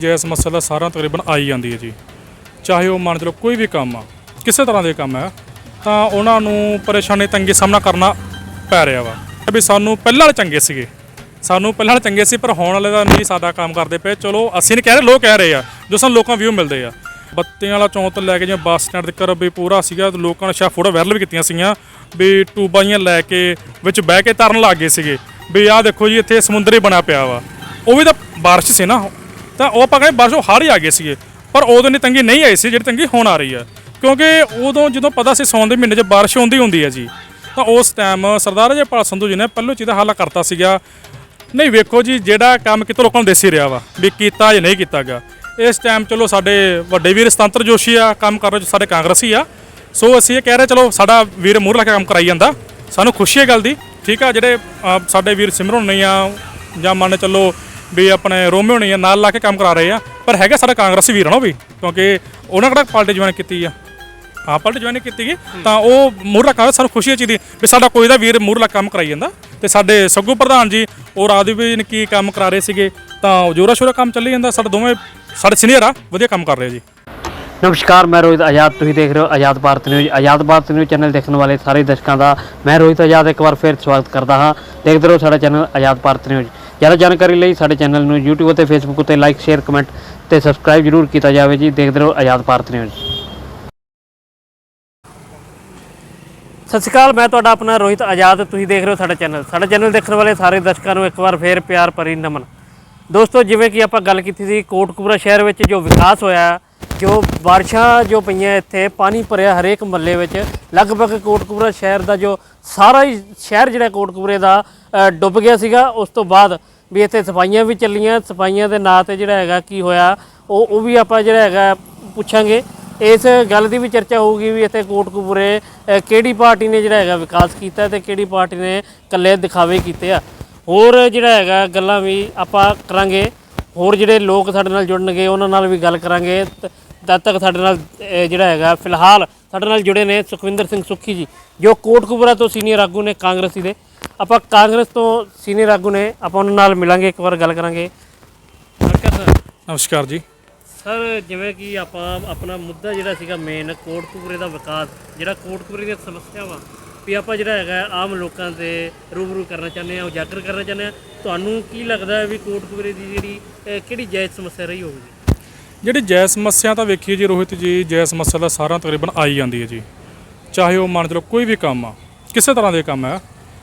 ਜੇ ਸਮੱਸਿਆ ਦਾ ਸਾਰਾ ਤਕਰੀਬਨ ਆਈ ਜਾਂਦੀ ਹੈ ਜੀ। ਚਾਹੇ ਉਹ ਮੰਨ ਚਲੋ ਕੋਈ ਵੀ ਕੰਮ ਆ, ਕਿਸੇ ਤਰ੍ਹਾਂ ਦੇ ਕੰਮ ਆ, ਤਾਂ ਉਹਨਾਂ ਨੂੰ ਪਰੇਸ਼ਾਨੀ ਤੰਗੀ ਸਾਹਮਣਾ ਕਰਨਾ ਪੈ ਰਿਹਾ ਵਾ। ਵੀ ਸਾਨੂੰ ਪਹਿਲਾਂ ਵਾਲੇ ਚੰਗੇ ਸੀਗੇ। ਸਾਨੂੰ ਪਹਿਲਾਂ ਵਾਲੇ ਚੰਗੇ ਸੀ, ਪਰ ਹੁਣ ਵਾਲੇ ਦਾ ਨਹੀਂ ਸਾਡਾ ਕੰਮ ਕਰਦੇ ਪਏ। ਚਲੋ, ਅਸੀਂ ਨਹੀਂ ਕਹਿ ਰਹੇ, ਲੋਕ ਕਹਿ ਰਹੇ ਆ, ਜੋ ਸਾਨੂੰ ਲੋਕਾਂ ਵਿਊ ਮਿਲਦੇ ਆ। ਬੱਤੀਆਂ ਵਾਲਾ ਚੌਂਕ ਤੋਂ ਲੈ ਕੇ ਜਿਵੇਂ ਬੱਸ ਸਟੈਂਡ ਤੱਕ ਵੀ ਪੂਰਾ ਸੀਗਾ ਲੋਕਾਂ ਨੇ ਸ਼ਾ ਫੋਟੋ ਵਾਇਰਲ ਵੀ ਕੀਤੀਆਂ ਸੀਗੀਆਂ, ਵੀ ਟੂਬਾਈਆਂ ਲੈ ਕੇ, ਵਿੱਚ ਬਹਿ ਕੇ ਤਰਨ ਲੱਗ ਗਏ ਸੀਗੇ। ਵੀ ਆਹ ਦੇਖੋ ਜੀ, ਇੱਥੇ ਸਮੁੰਦਰ ਹੀ ਬਣਿਆ ਪਿਆ ਵਾ। ਉਹ ਵੀ ਤਾਂ ਬਾਰਿਸ਼ ਸੀ ਨਾ ਤਾਂ ਉਹ ਆਪਾਂ ਕਹਿੰਦੇ ਬਾਰਿਸ਼ ਉਹ ਹੜ੍ਹ ਹੀ ਆ ਗਏ ਸੀਗੇ। ਪਰ ਉਦੋਂ ਨਹੀਂ ਤੰਗੀ ਨਹੀਂ ਆਈ ਸੀ ਜਿਹੜੀ ਤੰਗੀ ਹੁਣ ਆ ਰਹੀ ਆ ਕਿਉਂਕਿ ਉਦੋਂ ਜਦੋਂ ਪਤਾ ਸੀ ਸੌਣ ਦੇ ਮਹੀਨੇ 'ਚ ਬਾਰਿਸ਼ ਹੁੰਦੀ ਹੁੰਦੀ ਹੈ ਜੀ, ਤਾਂ ਉਸ ਟਾਈਮ ਸਰਦਾਰ ਜੇਪਾਲ ਸੰਧੂ ਜੀ ਨੇ ਪਹਿਲੋਂ ਚੀਜ਼ ਦਾ ਹੱਲ ਕਰਤਾ ਸੀਗਾ। ਨਹੀਂ ਵੇਖੋ ਜੀ, ਜਿਹੜਾ ਕੰਮ ਕਿਤੋਂ ਲੋਕਾਂ ਨੂੰ ਦੇਸੀ ਰਿਹਾ ਵਾ, ਵੀ ਕੀਤਾ ਜਾਂ ਨਹੀਂ ਕੀਤਾਗਾ ਇਸ ਟਾਈਮ ਚਲੋ ਸਾਡੇ ਵੱਡੇ ਵੀਰ ਸਤੰਤਰ ਜੋਸ਼ੀ ਆ, ਕੰਮ ਕਰ ਰਹੇ ਸਾਡੇ ਕਾਂਗਰਸੀ ਆ। ਸੋ ਅਸੀਂ ਇਹ ਕਹਿ ਰਹੇ, ਚਲੋ ਸਾਡਾ ਵੀਰ ਮੂਹਰੇ ਲਾ ਕੇ ਕੰਮ ਕਰਾਈ ਜਾਂਦਾ। ਸਾਨੂੰ ਖੁਸ਼ੀ ਹੈ ਗੱਲ ਦੀ, ਠੀਕ ਆ, ਜਿਹੜੇ ਸਾਡੇ ਵੀਰ ਸਿਮਰਨ ਨਹੀਂ ਆ, ਜਾਂ ਮੰਨ ਚੱਲੋ ਵੀ ਆਪਣੇ ਰੋਮਿਓ ਨਹੀਂ ਆ ਨਾਲ ਲਾ ਕੇ ਕੰਮ ਕਰਾ ਰਹੇ ਆ। ਪਰ ਹੈਗਾ ਸਾਡਾ ਕਾਂਗਰਸੀ ਵੀਰ ਨਾ ਉਹ ਵੀ ਕਿਉਂਕਿ ਉਹਨਾਂ ਕਿਹੜਾ ਪਾਰਟੀ ਜੁਆਇਨ ਕੀਤੀ ਆ। ਹਾਂ ਪਾਰਟੀ ਜੁਆਇਨ ਕੀਤੀ ਗਈ ਤਾਂ ਉਹ ਮੂਹਰਲਾ ਕੰਮ ਸਾਨੂੰ ਖੁਸ਼ੀ ਹੈ ਚੀਜ਼ ਦੀ ਵੀ ਸਾਡਾ ਕੋਈ ਦਾ ਵੀਰ ਮੂਹਰਲਾ ਕੰਮ ਕਰਾਈ ਜਾਂਦਾ। ਤੇ ਸਾਡੇ ਸੱਗੂ ਪ੍ਰਧਾਨ ਜੀ ਉਹ ਰਾਦੀ ਵੀ ਨੇ ਕੀ ਕੰਮ ਕਰਾ ਰਹੇ ਸੀਗੇ ਤਾਂ ਉਹ ਜੋਰਾ ਸ਼ੋਰਾ ਕੰਮ ਚੱਲੀ ਜਾਂਦਾ। ਸਾਡੇ ਦੋਵੇਂ ਸਾਡੇ ਸੀਨੀਅਰ ਆ ਵਧੀਆ ਕੰਮ ਕਰ ਰਹੇ ਜੀ। ਨਮਸਕਾਰ ਮੈਂ ਰੋਹਿਤ ਆਜ਼ਾਦ ਤੁਸੀਂ ਦੇਖ ਰਹੇ ਹੋ Azad Bharat news. Azad Bharat news channel ਦੇਖਣ ਵਾਲੇ ਸਾਰੇ ਦਰਸ਼ਕਾਂ ਦਾ ਮੈਂ ਰੋਹਿਤ ਆਜ਼ਾਦ ਇੱਕ ਵਾਰ ਫਿਰ ਸਵਾਗਤ ਕਰਦਾ ਹਾਂ। ਦੇਖਦੇ ਰਹੋ ਸਾਡਾ ਚੈਨਲ ਆਜ਼ਾਦ ਭਾਰਤ ਨਿਊਜ਼। ਜ਼ਿਆਦਾ ਜਾਣਕਾਰੀ ਲਈ ਸਾਡੇ ਚੈਨਲ ਨੂੰ YouTube ਅਤੇ Facebook ਉੱਤੇ ਲਾਈਕ ਸ਼ੇਅਰ ਕਮੈਂਟ ਤੇ ਸਬਸਕ੍ਰਾਈਬ ਜਰੂਰ ਕੀਤਾ ਜਾਵੇ ਜੀ। ਦੇਖਦੇ ਰਹੋ ਆਜ਼ਾਦ ਭਾਰਤ ਨਿਊਜ਼। ਸਤਿ ਸ਼੍ਰੀ ਅਕਾਲ, ਮੈਂ ਤੁਹਾਡਾ ਆਪਣਾ ਰੋਹਿਤ ਆਜ਼ਾਦ। ਤੁਸੀਂ ਦੇਖ ਰਹੇ ਹੋ ਸਾਡਾ ਚੈਨਲ। ਸਾਡਾ ਚੈਨਲ ਦੇਖਣ ਵਾਲੇ ਸਾਰੇ ਦਰਸ਼ਕਾਂ ਨੂੰ ਇੱਕ ਵਾਰ ਫੇਰ ਪਿਆਰ ਭਰੀ ਨਮਨ। ਦੋਸਤੋ, ਜਿਵੇਂ ਕਿ ਆਪਾਂ ਗੱਲ ਕੀਤੀ ਸੀ, ਕੋਟਕਪੂਰਾ ਸ਼ਹਿਰ ਵਿੱਚ ਜੋ ਵਿਕਾਸ ਹੋਇਆ, ਜੋ ਬਾਰਿਸ਼ਾਂ ਜੋ ਪਈਆਂ ਇੱਥੇ, ਪਾਣੀ ਭਰਿਆ ਹਰੇਕ ਮਹੱਲੇ ਵਿੱਚ, ਲਗਭਗ ਕੋਟਕਪੂਰਾ ਸ਼ਹਿਰ ਦਾ ਜੋ ਸਾਰਾ ਹੀ ਸ਼ਹਿਰ ਜਿਹੜਾ ਕੋਟਕਪੂਰੇ ਦਾ ਡੁੱਬ ਗਿਆ ਸੀਗਾ। ਉਸ ਤੋਂ ਬਾਅਦ ਵੀ ਇੱਥੇ ਸਫਾਈਆਂ ਵੀ ਚੱਲੀਆਂ। ਸਫਾਈਆਂ ਦੇ ਨਾਂ ਤੇ ਜਿਹੜਾ ਹੈਗਾ ਕੀ ਹੋਇਆ, ਉਹ ਉਹ ਵੀ ਆਪਾਂ ਜਿਹੜਾ ਹੈਗਾ ਪੁੱਛਾਂਗੇ। ਇਸ ਗੱਲ ਦੀ ਵੀ ਚਰਚਾ ਹੋਊਗੀ ਵੀ ਇੱਥੇ ਕੋਟਕਪੂਰੇ ਕਿਹੜੀ ਪਾਰਟੀ ਨੇ ਜਿਹੜਾ ਹੈਗਾ ਵਿਕਾਸ ਕੀਤਾ ਤੇ ਕਿਹੜੀ ਪਾਰਟੀ ਨੇ ਇਕੱਲੇ ਦਿਖਾਵੇ ਕੀਤੇ ਆ। ਹੋਰ ਜਿਹੜਾ ਹੈਗਾ ਗੱਲਾਂ ਵੀ ਆਪਾਂ ਕਰਾਂਗੇ। ਹੋਰ ਜਿਹੜੇ ਲੋਕ ਸਾਡੇ ਨਾਲ ਜੁੜਨਗੇ, ਉਹਨਾਂ ਨਾਲ ਵੀ ਗੱਲ ਕਰਾਂਗੇ। ਤਦ ਤੱਕ ਸਾਡੇ ਨਾਲ ਜਿਹੜਾ ਹੈਗਾ ਫਿਲਹਾਲ ਸਾਡੇ ਨਾਲ ਜੁੜੇ ਨੇ ਸੁਖਵਿੰਦਰ ਸਿੰਘ ਸੁੱਖੀ ਜੀ, ਜੋ ਕੋਟਕਪੂਰਾ ਤੋਂ ਸੀਨੀਅਰ ਆਗੂ ਨੇ ਕਾਂਗਰਸੀ ਦੇ। ਆਪਾਂ ਕਾਂਗਰਸ ਤੋਂ ਸੀਨੀਅਰ ਆਗੂ ਨੇ ਆਪਾਂ ਉਹਨਾਂ ਨਾਲ ਮਿਲਾਂਗੇ ਇੱਕ ਵਾਰ ਗੱਲ ਕਰਾਂਗੇ। ਨਮਸਕਾਰ ਸਰ। ਨਮਸਕਾਰ ਜੀ। ਸਰ ਜਿਵੇਂ ਕਿ ਆਪਾਂ ਆਪਣਾ ਮੁੱਦਾ ਜਿਹੜਾ ਸੀਗਾ ਮੇਨ ਕੋਟਕਪੂਰੇ ਦਾ ਵਿਕਾਸ ਜਿਹੜਾ ਕੋਟਕਪੂਰੇ ਦੀਆਂ ਸਮੱਸਿਆਵਾਂ ਵੀ ਆਪਾਂ ਜਿਹੜਾ ਹੈਗਾ ਆਮ ਲੋਕਾਂ ਦੇ ਰੂਬਰੂ ਕਰਨਾ ਚਾਹੁੰਦੇ ਆ ਉਜਾਗਰ ਕਰਨਾ ਚਾਹੁੰਦੇ ਆ ਤੁਹਾਨੂੰ ਕੀ ਲੱਗਦਾ ਵੀ ਕੋਟਕਪੂਰੇ ਦੀ ਜਿਹੜੀ ਅਹ, ਕਿਹੜੀ ਜਾਇਜ਼ ਸਮੱਸਿਆ ਰਹੀ ਹੋਵੇਗੀ? ਜਿਹੜੀ ਜੈ ਸਮੱਸਿਆ ਤਾਂ ਵੇਖੀਏ ਜੀ ਰੋਹਿਤ ਜੀ ਜੈ ਸਮੱਸਿਆ ਦਾ ਸਾਰਾ ਤਕਰੀਬਨ ਆਈ ਜਾਂਦੀ ਹੈ ਜੀ। ਚਾਹੇ ਉਹ ਮੰਨ ਚਲੋ ਕੋਈ ਵੀ ਕੰਮ ਆ ਕਿਸੇ ਤਰ੍ਹਾਂ ਦੇ ਕੰਮ ਹੈ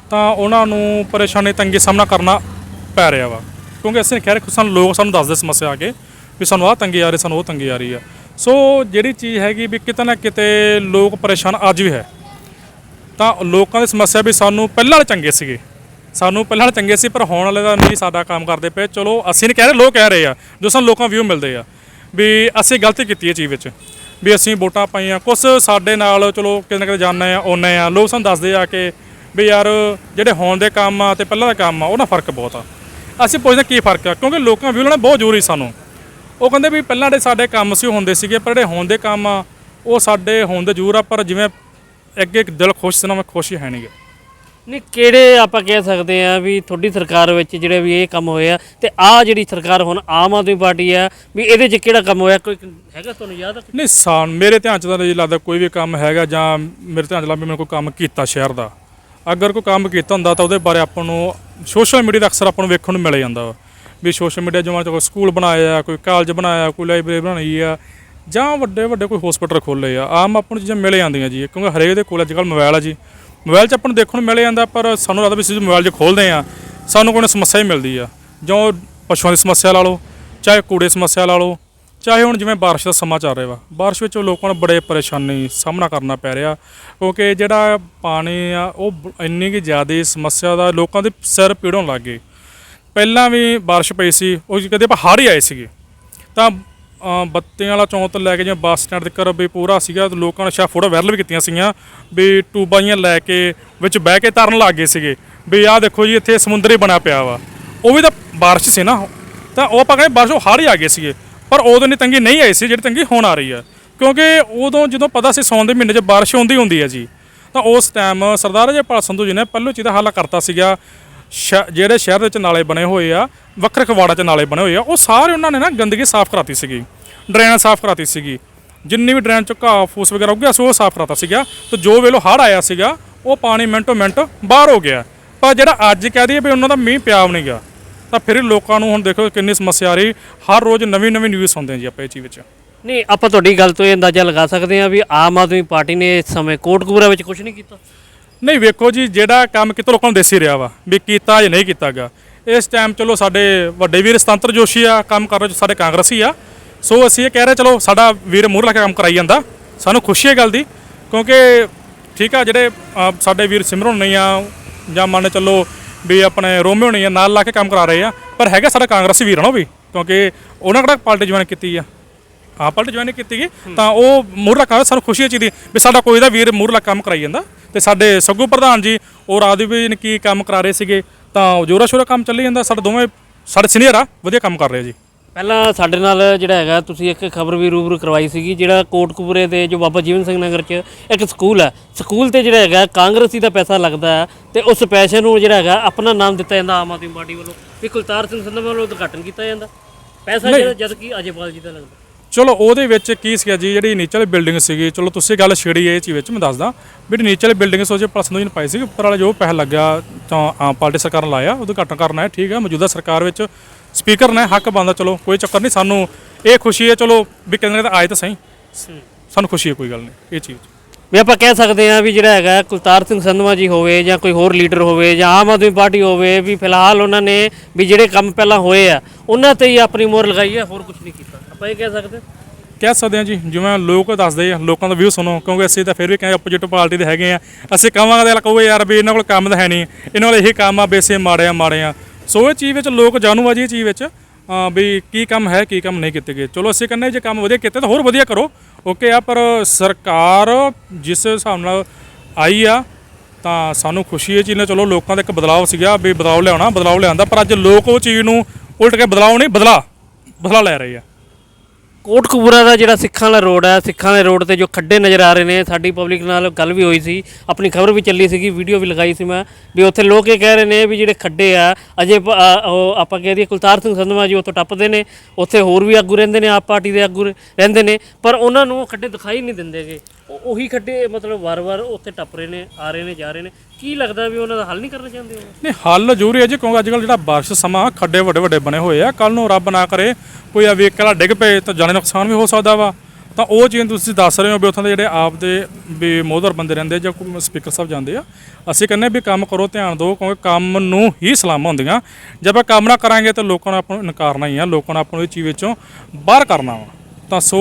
ਤਾਂ ਉਹਨਾਂ ਨੂੰ ਪਰੇਸ਼ਾਨੀ ਤੰਗੀ ਸਾਹਮਣਾ ਕਰਨਾ ਪੈ ਰਿਹਾ ਵਾ। ਕਿਉਂਕਿ ਅਸੀਂ ਕਹਿ ਰਹੇ ਸਾਨੂੰ ਲੋਕ ਸਾਨੂੰ ਦੱਸਦੇ ਸਮੱਸਿਆ ਆ ਕੇ ਵੀ ਸਾਨੂੰ ਆਹ ਤੰਗੀ ਆ ਰਹੀ, ਸਾਨੂੰ ਉਹ ਤੰਗੀ ਆ ਰਹੀ ਆ। ਸੋ ਜਿਹੜੀ ਚੀਜ਼ ਹੈਗੀ ਵੀ ਕਿਤੇ ਨਾ ਕਿਤੇ ਲੋਕ ਪਰੇਸ਼ਾਨ ਅੱਜ ਵੀ ਹੈ। ਤਾਂ ਲੋਕਾਂ ਦੀ ਸਮੱਸਿਆ ਵੀ ਸਾਨੂੰ ਪਹਿਲਾਂ ਵਾਲੇ ਚੰਗੇ ਸੀਗੇ। ਸਾਨੂੰ ਪਹਿਲਾਂ ਵਾਲੇ ਚੰਗੇ ਸੀ, ਪਰ ਹੁਣ ਵਾਲੇ ਦਾ ਨਹੀਂ ਸਾਡਾ ਕੰਮ ਕਰਦੇ ਪਏ। ਚਲੋ, ਅਸੀਂ ਨਹੀਂ ਕਹਿ ਰਹੇ, ਲੋਕ ਕਹਿ ਰਹੇ ਆ, ਜੋ ਸਾਨੂੰ ਲੋਕਾਂ ਵਿਊ ਮਿਲਦੇ ਆ। ਵੀ ਅਸੀਂ ਗਲਤੀ ਕੀਤੀ ਹੈ ਚੀਜ਼ ਵਿੱਚ। ਵੀ ਅਸੀਂ ਵੋਟਾਂ ਪਾਈਆਂ ਕੁਝ ਸਾਡੇ ਨਾਲ, ਚਲੋ, ਕਿਤੇ ਨਾ ਕਿਤੇ ਜਾਣਦੇ ਆ, ਆਉਂਦੇ ਆ, ਲੋਕ ਸਾਨੂੰ ਦੱਸਦੇ ਆ ਕਿ ਵੀ ਯਾਰ ਜਿਹੜੇ ਹੁਣ ਦੇ ਕੰਮ ਆ ਤੇ ਪਹਿਲਾਂ ਦਾ ਕੰਮ ਆ ਉਹਨਾਂ ਫ਼ਰਕ ਬਹੁਤ ਆ। ਅਸੀਂ ਪੁੱਛਦੇ ਕੀ ਫ਼ਰਕ ਆ ਕਿਉਂਕਿ ਲੋਕਾਂ ਵਿਊ ਲੈਣਾ ਬਹੁਤ ਜ਼ਰੂਰੀ ਸਾਨੂੰ। ਉਹ ਕਹਿੰਦੇ ਵੀ ਪਹਿਲਾਂ ਦੇ ਸਾਡੇ ਕੰਮ ਸੀ ਹੁੰਦੇ ਸੀਗੇ ਪਰ ਜਿਹੜੇ ਹੁਣ ਦੇ ਕੰਮ ਆ ਉਹ ਸਾਡੇ ਹੁਣ ਦੇ ਜ਼ਰੂਰ ਆ ਪਰ ਜਿਵੇਂ ਅੱਗੇ ਇੱਕ ਦਿਲ ਖੁਸ਼ ਸੀ ਨਾ ਮੈਂ ਖੁਸ਼ ਹੀ ਹੈ ਨਹੀਂਗਾ ਨਹੀਂ ਕਿਹੜੇ ਆਪਾਂ ਕਹਿ ਸਕਦੇ ਆ ਵੀ ਤੁਹਾਡੀ ਸਰਕਾਰ ਵਿੱਚ ਜਿਹੜੇ ਵੀ ਇਹ ਕੰਮ ਹੋਏ ਆ ਤੇ ਆ ਜਿਹੜੀ ਸਰਕਾਰ ਹੁਣ ਆਮ ਆਦਮੀ ਪਾਰਟੀ ਆ ਵੀ ਇਹਦੇ 'ਚ ਕਿਹੜਾ ਕੰਮ ਹੋਇਆ? ਕੋਈ ਹੈਗਾ ਤੁਹਾਨੂੰ ਯਾਦ ਨਹੀਂ ਸਾਨ ਮੇਰੇ ਧਿਆਨ ਚ ਤਾਂ ਨਹੀਂ ਲੱਗਦਾ ਕੋਈ ਵੀ ਕੰਮ ਹੈਗਾ ਜਾਂ ਮੇਰੇ ਧਿਆਨ ਚ ਲੱਗਦਾ ਵੀ ਮੈਂ ਕੋਈ ਕੰਮ ਕੀਤਾ ਸ਼ਹਿਰ ਦਾ। ਅਗਰ ਕੋਈ ਕੰਮ ਕੀਤਾ ਹੁੰਦਾ ਤਾਂ ਉਹਦੇ ਬਾਰੇ ਆਪਾਂ ਨੂੰ ਸੋਸ਼ਲ ਮੀਡੀਆ ਦਾ ਅਕਸਰ ਆਪਾਂ ਨੂੰ ਵੇਖਣ ਨੂੰ ਮਿਲ ਜਾਂਦਾ ਵਾ। ਵੀ ਸੋਸ਼ਲ ਮੀਡੀਆ ਜਿਵੇਂ ਕੋਈ ਸਕੂਲ ਬਣਾਇਆ, ਕੋਈ ਕਾਲਜ ਬਣਾਇਆ, ਕੋਈ ਲਾਇਬ੍ਰੇਰੀ ਬਣਾਈ ਆ, ਜਾਂ ਵੱਡੇ ਵੱਡੇ ਕੋਈ ਹਸਪੀਟਲ ਖੋਲ੍ਹੇ ਆ। ਆਮ ਆਪਾਂ ਨੂੰ ਚੀਜ਼ਾਂ ਮਿਲ ਜਾਂਦੀਆਂ ਜੀ। ਕਿਉਂਕਿ ਹਰੇਕ ਦੇ ਕੋਲ ਅੱਜਕੱਲ ਮੋਬਾਈਲ ਆ ਜੀ। ਮੋਬਾਈਲ 'ਚ ਆਪਾਂ ਨੂੰ ਦੇਖਣ ਨੂੰ ਮਿਲ ਜਾਂਦਾ, ਪਰ ਸਾਨੂੰ ਲੱਗਦਾ ਵੀ ਅਸੀਂ ਮੋਬਾਈਲ 'ਚ ਖੋਲ੍ਹਦੇ ਆ, ਸਾਨੂੰ ਕੋਈ ਸਮੱਸਿਆ ਹੀ ਮਿਲਦੀ ਆ। ਜਾਂ ਪਸ਼ੂਆਂ ਦੀ ਸਮੱਸਿਆ ਲਾ ਲਓ, ਚਾਹੇ ਕੂੜੇ ਦੀ ਸਮੱਸਿਆ ਲਾ ਲਓ ਚਾਹੇ ਹੁਣ ਜਿਵੇਂ ਬਾਰਿਸ਼ ਦਾ ਸਮਾਂ ਚੱਲ ਰਿਹਾ ਵਾ ਬਾਰਿਸ਼ ਵਿੱਚ ਲੋਕਾਂ ਨੂੰ ਬੜੇ ਪਰੇਸ਼ਾਨੀ ਸਾਹਮਣਾ ਕਰਨਾ ਪੈ ਰਿਹਾ ਕਿਉਂਕਿ ਜਿਹੜਾ ਪਾਣੀ ਆ ਉਹ ਇੰਨੀ ਕਿ ਜ਼ਿਆਦਾ ਸਮੱਸਿਆ ਦਾ ਲੋਕਾਂ ਦੇ ਸਿਰ ਪੀੜੋਂ ਲੱਗ ਗਏ। ਪਹਿਲਾਂ ਵੀ ਬਾਰਿਸ਼ ਪਈ ਸੀ ਉਹ ਕਦੇ ਆਪਾਂ ਹੜ੍ਹ ਹੀ ਆਏ ਸੀਗੇ। ਤਾਂ ਅ, ਬੱਤੀਆਂ ਵਾਲਾ ਚੌਂਕ ਤੋਂ ਲੈ ਕੇ ਜਿਵੇਂ ਬੱਸ ਸਟੈਂਡ ਤੱਕ ਵੀ ਪੂਰਾ ਸੀਗਾ ਲੋਕਾਂ ਨੇ ਸ਼ਾ ਫੋਟੋ ਵਾਇਰਲ ਵੀ ਕੀਤੀਆਂ ਸੀਗੀਆਂ ਵੀ ਟੂਬਾਈਆਂ ਲੈ ਕੇ ਵਿੱਚ ਬਹਿ ਕੇ ਤਰਨ ਲੱਗ ਗਏ ਸੀਗੇ ਵੀ ਆਹ ਦੇਖੋ ਜੀ ਇੱਥੇ ਸਮੁੰਦਰੀ ਹੀ ਬਣਿਆ ਪਿਆ ਵਾ। ਉਹ ਵੀ ਤਾਂ ਬਾਰਿਸ਼ ਸੀ ਨਾ ਤਾਂ ਉਹ ਆਪਾਂ ਕਹਿੰਦੇ ਬਾਰਿਸ਼ ਉਹ ਹੜ੍ਹ ਹੀ ਆ ਗਏ ਸੀਗੇ। ਪਰ ਉਦੋਂ ਨਹੀਂ ਤੰਗੀ ਨਹੀਂ ਆਈ ਸੀ ਜਿਹੜੀ ਤੰਗੀ ਹੁਣ ਆ ਰਹੀ ਹੈ। ਕਿਉਂਕਿ ਉਦੋਂ ਜਦੋਂ ਪਤਾ ਸੀ ਸੌਣ ਦੇ ਮਹੀਨੇ 'ਚ ਬਾਰਿਸ਼ ਹੁੰਦੀ ਹੁੰਦੀ ਹੈ ਜੀ, ਤਾਂ ਉਸ ਟਾਈਮ ਸਰਦਾਰ ਜੇਪਾਲ ਸੰਧੂ ਜੀ ਨੇ ਪਹਿਲੋਂ ਚੀਜ਼ ਦਾ ਹੱਲ ਕਰਤਾ ਸੀਗਾ। ਸ਼- ਜਿਹੜੇ ਸ਼ਹਿਰ ਦੇ ਵਿੱਚ ਨਾਲੇ ਬਣੇ ਹੋਏ ਆ ਵੱਖਰੇ ਖਵਾੜਾ 'ਚ ਨਾਲੇ ਬਣੇ ਹੋਏ ਆ, ਉਹ ਸਾਰੇ ਉਹਨਾਂ ਨੇ ਨਾ ਗੰਦਗੀ ਸਾਫ਼ ਕਰਾਤੀ ਸੀਗੀ। ਡਰੇਨ ਸਾਫ਼ ਕਰਾਤੀ ਸੀਗੀ। ਜਿੰਨੀ ਵੀ ਡਰੇਨ 'ਚ ਘਾਹ ਫੂਸ ਵਗੈਰਾ ਉੱਗਿਆ ਸੀ, ਉਹ ਸਾਫ਼ ਕਰਾਤਾ ਸੀਗਾ। ਤੇ ਜੋ ਵੇਲੋ ਹੜ੍ਹ ਆਇਆ ਸੀਗਾ, ਉਹ ਪਾਣੀ ਮਿੰਟੋ ਮਿੰਟ ਬਾਹਰ ਹੋ ਗਿਆ। ਪਰ ਜਿਹੜਾ ਅੱਜ ਕਹਿ ਦਈਏ ਵੀ ਉਹਨਾਂ ਦਾ ਮੀਂਹ ਪਿਆ ਵੀ ਨਹੀਂ ਗਿਆ ਤਾਂ ਫਿਰ ਲੋਕਾਂ ਨੂੰ ਹੁਣ ਦੇਖੋ ਕਿੰਨੀ ਸਮੱਸਿਆ ਆ ਰਹੀ। ਹਰ ਰੋਜ਼ ਨਵੀਂ ਨਵੀਂ ਨਿਊਜ਼ ਸੁਣਦੇ ਹਾਂ ਜੀ ਆਪਾਂ ਇਹ ਚੀਜ਼ ਵਿੱਚ। ਨਹੀਂ ਆਪਾਂ ਤੁਹਾਡੀ ਗੱਲ ਤੋਂ ਇਹ ਅੰਦਾਜ਼ਾ ਲਗਾ ਸਕਦੇ ਹਾਂ ਵੀ ਆਮ ਆਦਮੀ ਪਾਰਟੀ ਨੇ ਇਸ ਸਮੇਂ ਕੋਟਕਪੂਰਾ ਵਿੱਚ ਕੁਝ ਨਹੀਂ ਕੀਤਾ। ਨਹੀਂ ਵੇਖੋ ਜੀ ਜਿਹੜਾ ਕੰਮ ਕਿਤੋਂ ਲੋਕਾਂ ਨੂੰ ਦੇਸੀ ਰਿਹਾ ਵਾ ਵੀ ਕੀਤਾ ਜਾਂ ਨਹੀਂ ਕੀਤਾਗਾ ਇਸ ਟਾਈਮ ਚਲੋ ਸਾਡੇ ਵੱਡੇ ਵੀਰ ਸਤੰਤਰ ਜੋਸ਼ੀ ਆ ਕੰਮ ਕਰ ਰਹੇ ਸਾਡੇ ਕਾਂਗਰਸੀ ਆ। ਸੋ ਅਸੀਂ ਇਹ ਕਹਿ ਰਹੇ ਚਲੋ ਸਾਡਾ ਵੀਰ ਮੂਹਰੇ ਲਾ ਕੇ ਕੰਮ ਕਰਾਈ ਜਾਂਦਾ ਸਾਨੂੰ ਖੁਸ਼ੀ ਹੈ ਗੱਲ ਦੀ ਕਿਉਂਕਿ ਠੀਕ ਆ ਜਿਹੜੇ ਅ, ਸਾਡੇ ਵੀਰ ਸਿਮਰਨ ਨਹੀਂ ਆ ਜਾਂ ਮੰਨ ਚੱਲੋ ਵੀ ਆਪਣੇ ਰੋਮੇ ਹੋਣੀ ਆ, ਨਾਲ ਲਾ ਕੇ ਕੰਮ ਕਰਾ ਰਹੇ ਆ। ਪਰ ਹੈਗਾ ਸਾਡਾ ਕਾਂਗਰਸੀ ਵੀਰ ਨਾ ਉਹ ਵੀ, ਕਿਉਂਕਿ ਉਹਨਾਂ ਕਿਹੜਾ ਪਾਰਟੀ ਜੁਆਇਨ ਕੀਤੀ ਆ? ਆਪ ਪਾਰਟੀ ਜੁਆਇਨ ਕੀਤੀ ਗਈ ਤਾਂ ਉਹ ਮੂਹਰਲਾ ਕੰਮ ਸਾਨੂੰ ਖੁਸ਼ੀ ਹੈ ਚੀਜ਼ ਵੀ ਸਾਡਾ ਕੋਈ ਦਾ ਵੀਰ ਮੂਹਰਲਾ ਕੰਮ ਕਰਾਈ ਜਾਂਦਾ। ਤੇ ਸਾਡੇ ਸੱਗੂ ਪ੍ਰਧਾਨ ਜੀ, ਉਹ ਰਾਤ ਵੀ ਕੀ ਕੰਮ ਕਰਾ ਰਹੇ ਸੀਗੇ, ਤਾਂ ਜੋਰਾ ਸ਼ੋਰਾ ਕੰਮ ਚੱਲੀ ਜਾਂਦਾ, ਸਾਡੇ ਦੋਵੇਂ, ਸਾਡੇ ਸੀਨੀਅਰ ਆ, ਵਧੀਆ ਕੰਮ ਕਰ ਰਹੇ ਜੀ। ਪਹਿਲਾਂ ਸਾਡੇ ਨਾਲ ਜਿਹੜਾ ਹੈਗਾ ਤੁਸੀਂ ਇੱਕ ਖਬਰ ਵੀ ਰੂਬਰੂ ਕਰਵਾਈ ਸੀਗੀ ਜਿਹੜਾ ਕੋਟਕਪੂਰੇ ਦੇ ਜੋ ਬਾਬਾ ਜੀਵਨ ਸਿੰਘ ਨਗਰ 'ਚ ਇੱਕ ਸਕੂਲ ਹੈ। ਸਕੂਲ ਤੇ ਜਿਹੜਾ ਹੈਗਾ ਕਾਂਗਰਸੀ ਦਾ ਪੈਸਾ ਲੱਗਦਾ ਹੈ ਤੇ ਉਸ ਪੈਸੇ ਨੂੰ ਜਿਹੜਾ ਹੈਗਾ ਆਪਣਾ ਨਾਮ ਦਿੱਤਾ ਜਾਂਦਾ ਆਮ ਆਦਮੀ ਪਾਰਟੀ ਵੱਲੋਂ। ਵੀ ਕੁਲਤਾਰ ਸਿੰਘ ਸੰਧਵਾ ਵੱਲੋਂ ਉਦਘਾਟਨ ਕੀਤਾ ਜਾਂਦਾ। ਪੈਸਾ ਜਿਹੜਾ ਜਦ ਕਿ ਅਜੇਪਾਲ ਜੀ ਦਾ ਲੱਗਦਾ। ਚਲੋ ਉਹਦੇ ਵਿੱਚ ਕੀ ਸੀਗਾ ਜੀ ਜਿਹੜੀ ਨੀਚੇ ਵਾਲੀ ਬਿਲਡਿੰਗ ਸੀਗੀ ਚਲੋ ਤੁਸੀਂ ਗੱਲ ਛੇੜੀ ਇਹ ਚੀਜ਼ ਵਿੱਚ ਮੈਂ ਦੱਸਦਾ। ਵੀ ਨੀਚੇ ਵਾਲੀ ਬਿਲਡਿੰਗ ਸੋਚੇ ਪਲਸ ਨੂੰ ਪਾਈ ਸੀ ਉੱਪਰ ਵਾਲਾ ਜੋ ਪੈਸਾ ਲੱਗਿਆ ਤਾਂ ਆਮ ਪਾਰਟੀ ਸਰਕਾਰ ਨੇ ਲਾਇਆ ਉਦਘਾਟਨ ਕਰਨਾ ਹੈ ਠੀਕ ਹੈ ਮੌਜੂਦਾ ਸਰਕਾਰ ਵਿੱਚ ਸਪੀਕਰ ਨੇ ਹੱਕ ਬੰਦਾ ਚਲੋ ਕੋਈ ਚੱਕਰ ਨਹੀਂ ਸਾਨੂੰ ਇਹ ਖੁਸ਼ੀ ਹੈ ਚਲੋ ਵੀ ਕਹਿੰਦੇ ਤਾਂ ਆਏ ਤਾਂ ਸਹੀ। ਸਾਨੂੰ ਖੁਸ਼ੀ ਹੈ ਕੋਈ ਗੱਲ ਨਹੀਂ ਇਹ ਚੀਜ਼। ਵੀ ਆਪਾਂ ਕਹਿ ਸਕਦੇ ਹਾਂ ਵੀ ਜਿਹੜਾ ਹੈਗਾ ਕੁਲਤਾਰ ਸਿੰਘ ਸੰਧਵਾ ਜੀ ਹੋਵੇ ਜਾਂ ਕੋਈ ਹੋਰ ਲੀਡਰ ਹੋਵੇ ਜਾਂ ਆਮ ਆਦਮੀ ਪਾਰਟੀ ਹੋਵੇ ਵੀ ਫਿਲਹਾਲ ਉਹਨਾਂ ਨੇ ਵੀ ਜਿਹੜੇ ਕੰਮ ਪਹਿਲਾਂ ਹੋਏ ਆ ਉਹਨਾਂ ਤੇ ਹੀ ਆਪਣੀ ਮੋਹਰ ਲਗਾਈ ਹੈ ਹੋਰ ਕੁਝ ਨਹੀਂ ਕੀਤਾ। ਆਪਾਂ ਇਹ ਕਹਿ ਸਕਦੇ ਕਹਿ ਸਕਦੇ ਹਾਂ ਜੀ ਜਿਵੇਂ ਲੋਕ ਦੱਸਦੇ ਆ ਲੋਕਾਂ ਦਾ ਵਿਊ ਸੁਣੋ ਕਿਉਂਕਿ ਅਸੀਂ ਤਾਂ ਫਿਰ ਵੀ ਕਹਿੰਦੇ ਆਪੋਜੀਟ ਪਾਰਟੀ ਦੇ ਹੈਗੇ ਆ। ਅਸੀਂ ਕਹਾਂਗੇ ਤਾਂ ਕਹੋ ਯਾਰ ਵੀ ਇਹਨਾਂ ਕੋਲ ਕੰਮ ਤਾਂ ਹੈ ਨਹੀਂ ਇਹਨਾਂ ਕੋਲ ਇਹੀ ਕੰਮ ਆ ਬੇਸੇ ਮਾੜੇ ਆ ਮਾੜੇ ਆ ਸੋ ਇਹ ਚੀਜ਼ ਵਿੱਚ ਲੋਕ ਜਾਣੂ ਆ ਜੀ ਇਹ ਚੀਜ਼ ਵਿੱਚ ਵੀ ਕੀ ਕੰਮ ਹੈ, ਕੀ ਕੰਮ ਨਹੀਂ ਕੀਤੇ ਗਏ। ਚਲੋ, ਅਸੀਂ ਕਹਿੰਦੇ ਜੇ ਕੰਮ ਵਧੀਆ ਕੀਤੇ ਤਾਂ ਹੋਰ ਵਧੀਆ ਕਰੋ। ਓਕੇ ਆ ਪਰ ਸਰਕਾਰ ਜਿਸ ਹਿਸਾਬ ਨਾਲ ਆਈ ਆ, ਤਾਂ ਸਾਨੂੰ ਖੁਸ਼ੀ ਹੈ ਚੀਜ਼ ਨਾਲ ਚਲੋ ਲੋਕਾਂ ਦਾ ਇੱਕ ਬਦਲਾਅ ਸੀਗਾ ਵੀ ਬਦਲਾਅ ਲਿਆਉਣਾ ਬਦਲਾਅ ਲਿਆਂਦਾ, ਪਰ ਅੱਜ ਲੋਕ ਉਹ ਚੀਜ਼ ਨੂੰ ਉਲਟ ਕੇ ਬਦਲਾਅ ਨਹੀਂ, ਬਦਲਾ ਬਦਲਾ ਲੈ ਰਹੇ ਆ। ਕੋਟਕਪੂਰਾ ਦਾ ਜਿਹੜਾ ਸਿੱਖਾਂ ਵਾਲਾ ਰੋਡ ਹੈ ਸਿੱਖਾਂ ਵਾਲੇ ਰੋਡ ਤੇ ਜੋ ਖੱਡੇ ਨਜ਼ਰ ਆ ਰਹੇ ਨੇ, ਸਾਡੀ ਪਬਲਿਕ ਨਾਲ ਗੱਲ ਵੀ ਹੋਈ ਸੀ, ਆਪਣੀ ਖਬਰ ਵੀ ਚੱਲੀ ਸੀਗੀ, ਵੀਡੀਓ ਵੀ ਲਗਾਈ ਸੀ ਮੈਂ, ਵੀ ਉੱਥੇ ਲੋਕ ਇਹ ਕਹਿ ਰਹੇ ਨੇ ਵੀ ਜਿਹੜੇ ਖੱਡੇ ਆ, ਅਜੇ ਉਹ ਆਪਾਂ ਕਹਿ ਦਈਏ ਕੁਲਤਾਰ ਸਿੰਘ ਸੰਧਵਾ ਜੀ ਉੱਥੋਂ ਟੱਪਦੇ ਨੇ, ਉੱਥੇ ਹੋਰ ਵੀ ਆਗੂ ਰਹਿੰਦੇ ਨੇ, ਆਪ ਪਾਰਟੀ ਦੇ ਆਗੂ ਰਹਿੰਦੇ ਨੇ, ਪਰ ਉਹਨਾਂ ਨੂੰ ਉਹ ਖੱਡੇ ਦਿਖਾਈ ਨਹੀਂ ਦਿੰਦੇਗੇ ਉਹ- ਉਹੀ ਖੱਡੇ ਮਤਲਬ ਵਾਰ-ਵਾਰ ਉੱਥੇ ਟੱਪ ਰਹੇ ਨੇ, ਆ ਰਹੇ ਨੇ, ਜਾ ਰਹੇ ਨੇ। ਕੀ ਲੱਗਦਾ ਵੀ ਉਹਨਾਂ ਦਾ ਹੱਲ ਨਹੀਂ ਕਰਨਾ ਚਾਹੁੰਦੇ ਉਹ? ਨਹੀਂ, ਹੱਲ ਜ਼ਰੂਰੀ ਹੈ ਜੀ, ਕਿਉਂਕਿ ਅੱਜ ਕੱਲ੍ਹ ਜਿਹੜਾ ਬਾਰਿਸ਼ ਸਮਾਂ, ਖੱਡੇ ਵੱਡੇ ਵੱਡੇ ਬਣੇ ਹੋਏ ਆ। ਕੱਲ ਨੂੰ ਰੱਬ ਨਾ ਕਰੇ, ਕੋਈ ਆ ਵਹੀਕਲ ਡਿੱਗ ਪਏ, ਤਾਂ ਜਾਣੇ ਨੁਕਸਾਨ ਵੀ ਹੋ ਸਕਦਾ ਵਾ। ਤਾਂ ਉਹ ਚੀਜ਼ ਤੁਸੀਂ ਦੱਸ ਰਹੇ ਹੋ ਵੀ ਉੱਥੋਂ ਦੇ ਜਿਹੜੇ ਆਪ ਦੇ ਵੀ ਮੋਹਦਰ ਬੰਦੇ ਰਹਿੰਦੇ ਜਾਂ ਕੋਈ ਸਪੀਕਰ ਸਾਹਿਬ ਜਾਂਦੇ ਆ, ਅਸੀਂ ਕਹਿੰਦੇ ਵੀ ਕੰਮ ਕਰੋ, ਧਿਆਨ ਦਿਓ, ਕਿਉਂਕਿ ਕੰਮ ਨੂੰ ਹੀ ਸਲਾਮਾਂ ਹੁੰਦੀਆਂ। ਜੇ ਆਪਾਂ ਕੰਮ ਨਾ ਕਰਾਂਗੇ ਤਾਂ ਲੋਕਾਂ ਨੂੰ ਆਪਾਂ ਨੂੰ ਇਨਕਾਰਨਾ ਹੀ ਆ, ਲੋਕਾਂ ਨੂੰ ਆਪਾਂ ਨੂੰ ਇਹ ਚੀਜ਼ ਵਿੱਚੋਂ ਬਾਹਰ ਕਰਨਾ ਵਾ। ਤਾਂ ਸੋ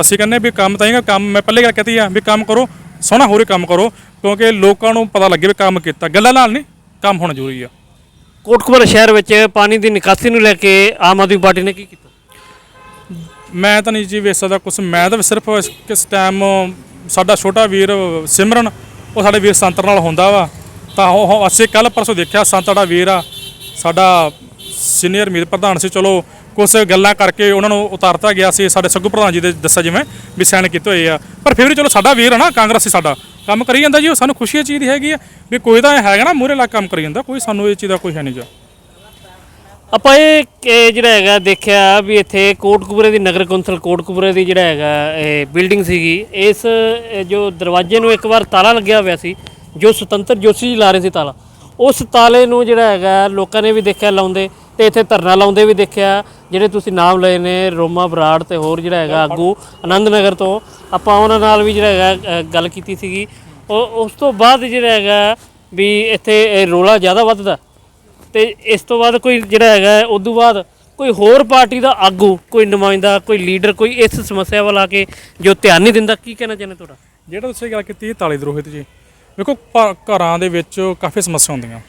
ਅਸੀਂ ਕਹਿੰਦੇ ਵੀ ਕੰਮ ਤਾਂ ਹੀ ਕੰਮ ਮੈਂ ਪਹਿਲੇ ਗੱਲ ਕਹਤੀ ਆ ਵੀ ਕੰਮ ਕਰੋ ਸੋਹਣਾ ਹੋਰੇ ਕੰਮ ਕਰੋ ਕਿਉਂਕਿ ਲੋਕਾਂ ਨੂੰ ਪਤਾ ਲੱਗੇ ਵੀ ਕੰਮ ਕੀਤਾ। ਗੱਲਾਂ ਨਾਲ ਨਹੀਂ ਕੰਮ ਹੋਣਾ ਜ਼ਰੂਰੀ ਆ। ਕੋਟਕਪੂਰਾ ਸ਼ਹਿਰ ਵਿੱਚ ਪਾਣੀ ਦੀ ਨਿਕਾਸੀ ਨੂੰ ਲੈ ਕੇ ਆਮ ਆਦਮੀ ਪਾਰਟੀ ਨੇ ਕੀ ਕੀਤਾ? ਮੈਂ ਤਾਂ ਨਹੀਂ ਜੀ ਵੇਖ ਸਕਦਾ ਕੁਛ ਮੈਂ ਤਾਂ ਸਿਰਫ ਕਿਸ ਟਾਈਮ ਸਾਡਾ ਛੋਟਾ ਵੀਰ ਸਿਮਰਨ ਉਹ ਸਾਡੇ ਵੀਰ ਸੰਤਰ ਨਾਲ ਹੁੰਦਾ ਵਾ। ਤਾਂ ਉਹ ਅਸੀਂ ਕੱਲ ਪਰਸੋਂ ਦੇਖਿਆ ਸੰਤ ਸਾਡਾ ਵੀਰ ਆ ਸਾਡਾ ਸੀਨੀਅਰ ਮੀਤ ਪ੍ਰਧਾਨ ਸੀ ਚਲੋ ਕੁਝ ਗੱਲਾਂ ਕਰਕੇ ਉਹਨਾਂ ਨੂੰ ਉਤਾਰਤਾ ਗਿਆ ਸੀ, ਸਾਡੇ ਸੱਗੂ ਪ੍ਰਧਾਨ ਜੀ ਦੇ ਦੱਸਿਆ ਜਿਵੇਂ ਵੀ ਸਾਈਨ ਕੀਤੇ ਹੋਏ ਆ। ਪਰ ਫਿਰ ਵੀ ਚਲੋ ਸਾਡਾ ਵੀਰ ਹੈ ਨਾ, ਕਾਂਗਰਸੀ ਸਾਡਾ, ਕੰਮ ਕਰੀ ਜਾਂਦਾ ਜੀ, ਉਹ ਸਾਨੂੰ ਖੁਸ਼ੀ ਇਹ ਚੀਜ਼ ਦੀ ਹੈਗੀ ਆ ਵੀ ਕੋਈ ਤਾਂ ਹੈਗਾ ਨਾ, ਮੂਹਰੇ ਲਾ ਕੇ ਕੰਮ ਕਰੀ ਜਾਂਦਾ, ਕੋਈ ਸਾਨੂੰ ਇਹ ਚੀਜ਼ ਦਾ ਕੋਈ ਹੈ ਨਹੀਂ ਜੀ। ਆਪਾਂ ਇਹ ਇਹ ਜਿਹੜਾ ਹੈਗਾ, ਦੇਖਿਆ ਵੀ ਇੱਥੇ ਕੋਟਕਪੂਰੇ ਦੀ ਨਗਰ ਕੌਂਸਲ, ਕੋਟਕਪੂਰੇ ਦੀ ਜਿਹੜਾ ਹੈਗਾ, ਇਹ ਬਿਲਡਿੰਗ ਸੀਗੀ, ਇਸ, ਇਹ ਜੋ ਦਰਵਾਜ਼ੇ ਨੂੰ ਇੱਕ ਵਾਰ ਤਾਲਾ ਲੱਗਿਆ ਹੋਇਆ ਸੀ, ਜੋ ਸੁਤੰਤਰ ਜੋਸ਼ੀ ਜੀ ਲਾ ਰਹੇ ਸੀ ਤਾਲਾ, ਉਸ ਤਾਲੇ ਨੂੰ ਜਿਹੜਾ ਹੈਗਾ, ਲੋਕਾਂ ਨੇ ਵੀ ਦੇਖਿਆ ਲਾਉਂਦੇ ਤੇ ਇੱਥੇ ਧਰਨਾ ਲਾਉਂਦੇ ਵੀ ਦੇਖਿਆ, ਜਿਹੜੇ ਤੁਸੀਂ ਨਾਮ ਲਏ ਨੇ, ਰੋਮਾ ਬਰਾੜ ਤੇ ਹੋਰ ਜਿਹੜਾ ਹੈਗਾ, ਆਗੂ ਆਨੰਦ ਨਗਰ ਤੋਂ, ਆਪਾਂ ਉਹਨਾਂ ਨਾਲ ਵੀ ਜਿਹੜਾ ਹੈਗਾ ਗੱਲ ਕੀਤੀ ਸੀਗੀ। ਉਹ, ਉਸ ਤੋਂ ਬਾਅਦ ਜਿਹੜਾ ਹੈਗਾ ਵੀ ਇੱਥੇ ਇਹ ਰੋਲਾ ਜ਼ਿਆਦਾ ਵੱਧਦਾ। ਤੇ ਇਸ ਤੋਂ ਬਾਅਦ ਕੋਈ ਜਿਹੜਾ ਹੈਗਾ ਉਸ ਤੋਂ ਬਾਅਦ ਕੋਈ ਹੋਰ ਪਾਰਟੀ ਦਾ ਆਗੂ, ਕੋਈ ਨੁਮਾਇੰਦਾ, ਕੋਈ ਲੀਡਰ, ਕੋਈ ਇਸ ਸਮੱਸਿਆ ਵੱਲ ਆ ਕੇ ਜੋ ਧਿਆਨ ਨਹੀਂ ਦਿੰਦਾ, ਕੀ ਕਹਿਣਾ ਚਾਹੁੰਦੇ ਤੁਹਾਡਾ? ਜਿਹੜਾ ਤੁਸੀਂ ਗੱਲ ਕੀਤੀ ਇਹ ਤਾਲੇ ਦਰੋਹਿਤ ਜੀ, ਵੇਖੋ ਘਰਾਂ ਦੇ ਵਿੱਚ ਕਾਫੀ ਸਮੱਸਿਆ ਹੁੰਦੀਆਂ।